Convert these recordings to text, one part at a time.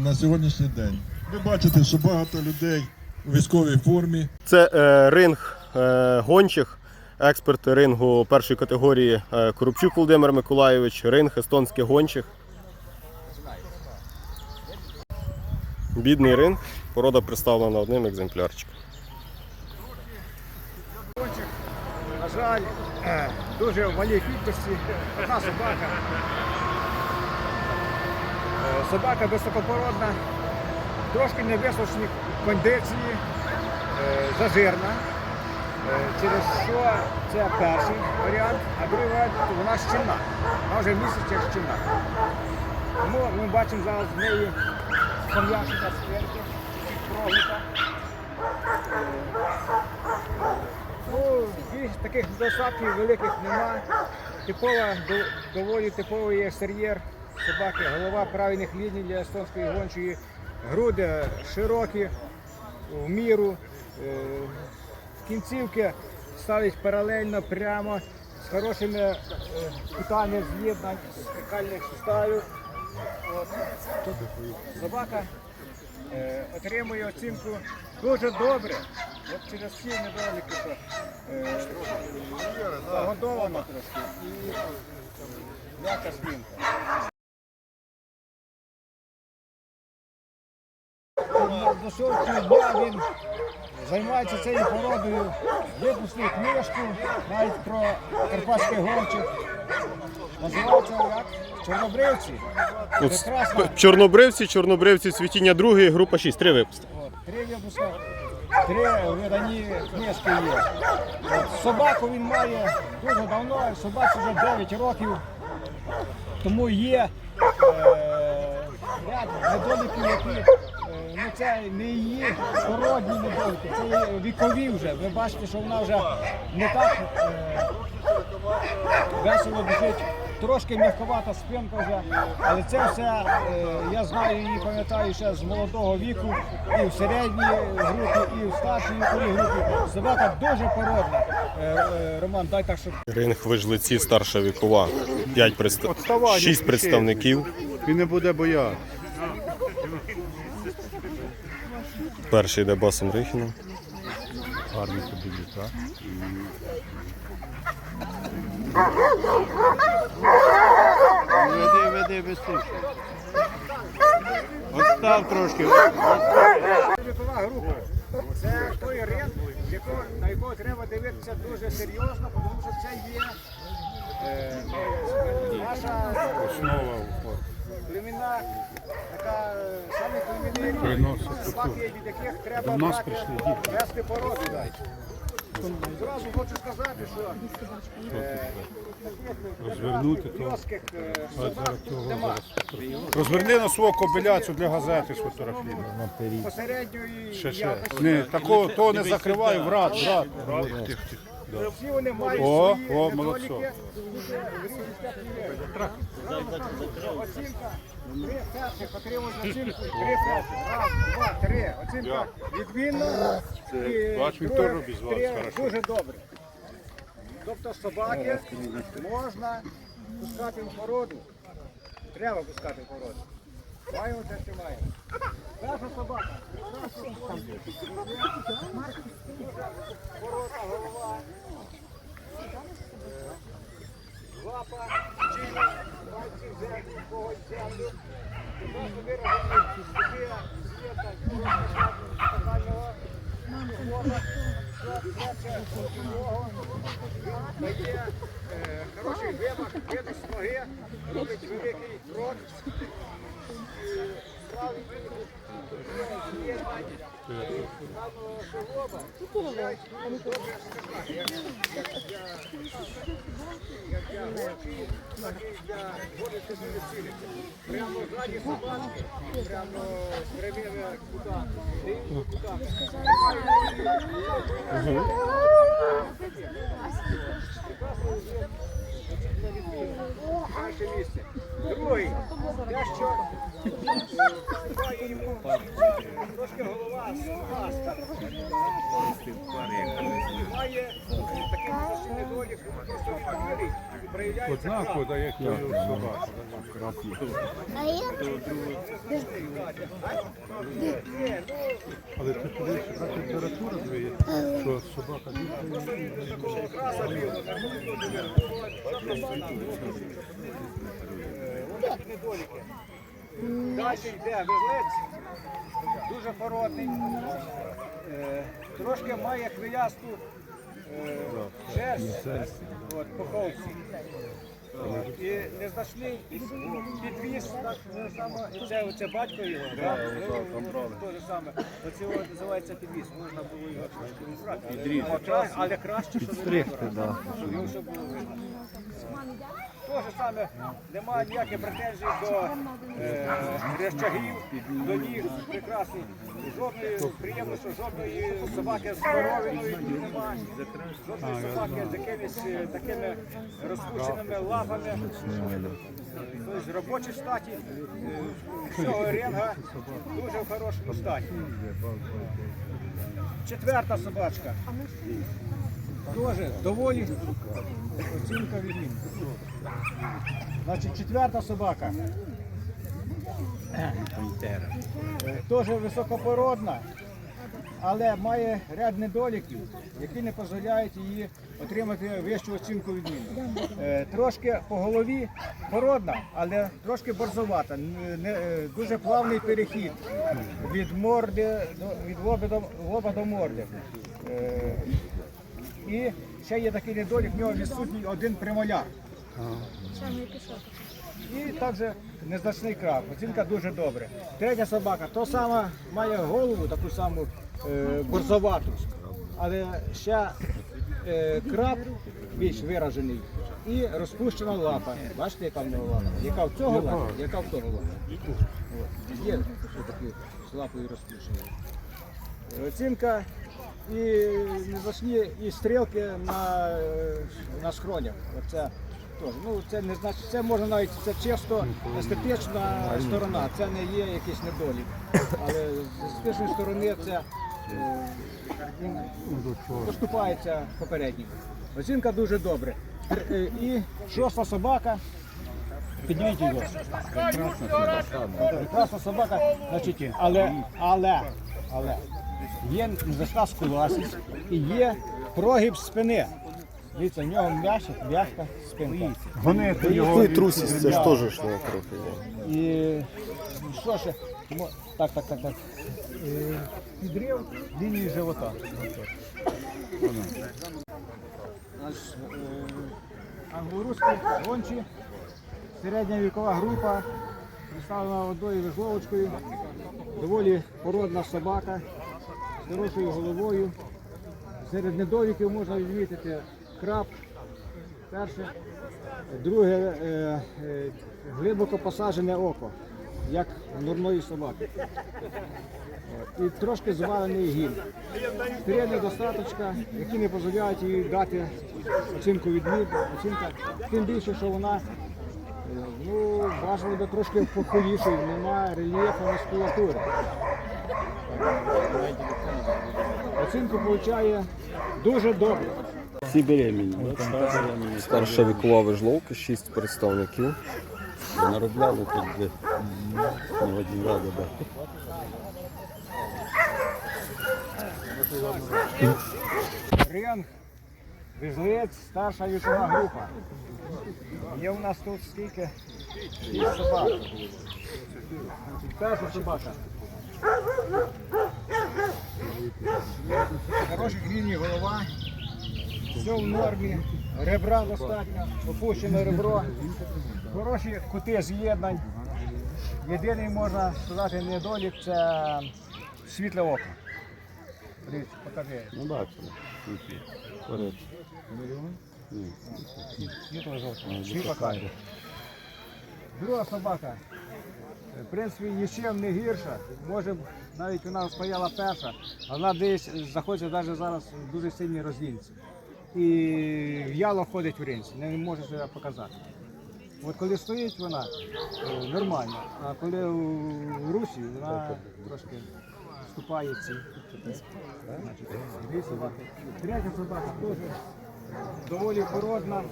на сьогоднішній день. Ви бачите, що багато людей у військовій формі. Це е, ринг е, гончих, експерт рингу першої категорії е, Коробчук Володимир Миколайович, ринг естонських гончих. Бідний ринг. Порода представлена одним екземплярчиком. На жаль, дуже в малій кількості. Одна собака. Е, Собака високопородна, трошки невисочні кондиції, е, зажирна. Е, Через що це перший варіант, а другий варіант вона щільна. Вона вже місяць як щільна. Тому ми бачимо зараз в неї пом'якшення спереді, чуть прогнута. Ну, таких недостатків великих нема. Типова, доволі типовий є екстер'єр собаки, голова правильних ліній для естонської гончої, груди широкі, в міру. Е, Кінцівки ставить паралельно, прямо, з хорошими е, кутами з'єднань, скакальних суставів. От. Собака е, отримує оцінку дуже добре. От через ці недоліки, що загодовано трошки і м'яка спинка. До сьогоднішнього дня він займається цією породою, випустив книжку навіть про карпатських гончих. Називається як? Чорнобривці. Прекрасна Чорнобривці, чорнобривці, цвітіння другої, група 6, три випуски. От, три випуска, три видані книжки є. От, собаку він має дуже давно, собаці вже 9 років. Тому є е, ряд недоліків, які це не її породні недоліки, це є вікові вже. Ви бачите, що вона вже не так е, весело біжить. Трошки м'яковата спинка вже, але це все е, я знаю і пам'ятаю ще з молодого віку, і в середній групі, і в старшій віковій групі. Собака дуже породна. Е, е, Роман, дай так, щоб Ринг вижлиці, старша вікова. 5 представ... 6 представників. Він не буде боятися. Перший йде басом Рихіном. Гарний тобі так? Веди, веди, висиш. Отстав трошки. Це той ринок, на якого треба дивитися дуже серйозно, тому що це є е, наша Основа племінна, така е, саме. Приносить собаки, від яких треба брати, вести породу. далі. Зразу хочу сказати, що е, Розвернути плоских е, собак тут нема. Розверни на свого кобиляцю для газети сфотографії. Посередньої Ще, ще. Не, такого то не закривай, брат, брат. Всі вони мають О, свої о, недоліки. молодцо. Оцінка три перших отримують оцінку три перших. Раз, два, три. Оцінка відмінна. І бач, він друге теж обізвався, три хорошо. Дуже добре. Тобто собаки можна пускати в породу. Треба пускати в породу. Маємо те, що маємо. Перша собака. Порода, голова. Тіло, пальці взяти, когось землю. Просто виражені сюди, світа, тотального фото, що цього дає е, хороший вимах, видус ноги, робить великий крок. Прямо ззаді собаки, прямо кривими кутами, дивними кутами. Перше місце. Другий. Те, що трошки голова. Має такий недолік, просто білий, проявляється Однаково дає собака. Але ти подивишся, яка температура двоє, що собака Далі йде виглець, дуже породний, е, трошки має хвилясту е, шерсть по ковці. І незначний підвіз, так само, це, батько його, да? те саме. Оце його називається підвіз, можна було його трошки не брати. Але краще, щоб не брати, щоб його все було видно. Те ж саме, немає ніяких претензій до е, речагів, до ніг, прекрасні. Жодної приємності, жодної собаки з здоров'яною тут немає. Жодної собаки з якимись е, такими розпущеними лапами. Тобто робочій статі е, всього ринга дуже в хорошому стані. Четверта собачка. Теж доволі оцінка від ним. Значить, четверта собака. Е, Теж високопородна, але має ряд недоліків, які не дозволяють її отримати вищу оцінку від ним. Е, Трошки по голові породна, але трошки борзовата. Е, Дуже плавний перехід від морди від лоба до, лоба до морди. Е, І ще є такий недолік, в нього відсутній один премоляр. І також незначний краб. Оцінка дуже добре. Третя собака, то сама має голову, таку саму борзовату, але ще е, краб більш виражений і розпущена лапа. Бачите, яка в нього лапа? Яка в цього лапа, яка в того лапа. Є такі з лапою розпущені. Оцінка і незначні і стрілки на, е, на скронях. Оце теж. Ну, це не значить, це можна навіть це чисто естетична сторона, це не є якийсь недолік. Але з естетичної сторони це е, поступається попереднім. Оцінка дуже добре. Е, І шоста собака. Підніміть його. Прекрасна собака, значить, але, але, але є незначна скуласість і є прогиб спини. Дивіться, в нього м'яша, м'яка спинка. І трусість, це ж теж не трохи. І що ще? Так, так, так, так. Е, Підрив лінії живота. Наш е, англорусські гончі, середня вікова група, представлена одною вижловочкою, доволі породна собака з хорошою головою. Серед недоліків можна відмітити краб, перше. Друге, е, е, глибоко посаджене око, як нурної собаки. І трошки звалений гін. Три недостаточка, які не дозволяють їй дати оцінку відмін. Оцінка, тим більше, що вона ну, бажано би трошки похилішою, немає рельєфу мускулатури. Оцінку отримує дуже добре. Всі беременні. Старша вікова вижловка, шість представників. Наробляли тут де не один раз да. Ринг, вижлець, старша вікова група. Є у нас тут скільки? Шість собак. Перша собака. Хороші кліні голова. Все в нормі. Ребра достатньо, опущене ребро. Хороші кути з'єднань. Єдиний можна сказати недолік це світле око. Дивіться, покажи. Ну бачимо. Світло жовте. Друга собака. В принципі, нічим не гірша. Може, навіть вона стояла перша, а вона десь знаходиться навіть зараз в дуже сильній роздільниці. І в'яло ходить в ринці, не може себе показати. От коли стоїть вона е, нормально, а коли у русі вона трошки вступає ці. Дві. Третя собака теж доволі породна,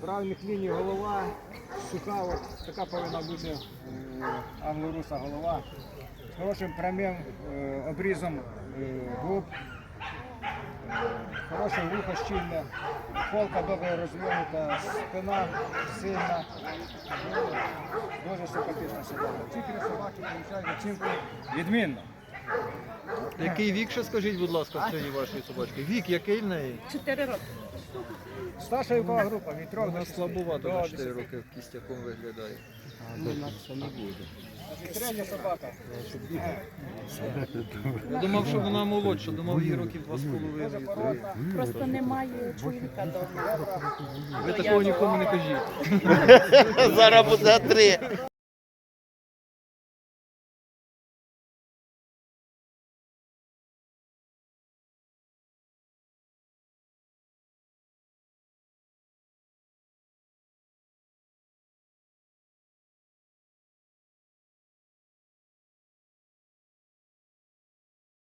правильних ліній голова, суха, така повинна бути англоруса голова. З хорошим прямим е, обрізом е, губ, е, хороше вухо щільне, холка добре розвинута, спина сильна. Дуже симпатична собака. Ці собаки получають оцінку відмінно. Який вік ще скажіть, будь ласка, в цієї вашої собачки? Вік який в неї? Чотири роки. Старша вікова група від 3 до Вона 6. слабувато на 4 роки в кістяком виглядає. Середня собака. Я думав, що вона молодша, думав їй років два з Дуже половиною. породна. Просто немає чоловіка вдома. Ви такого нікому не кажіть. Зараз буде три.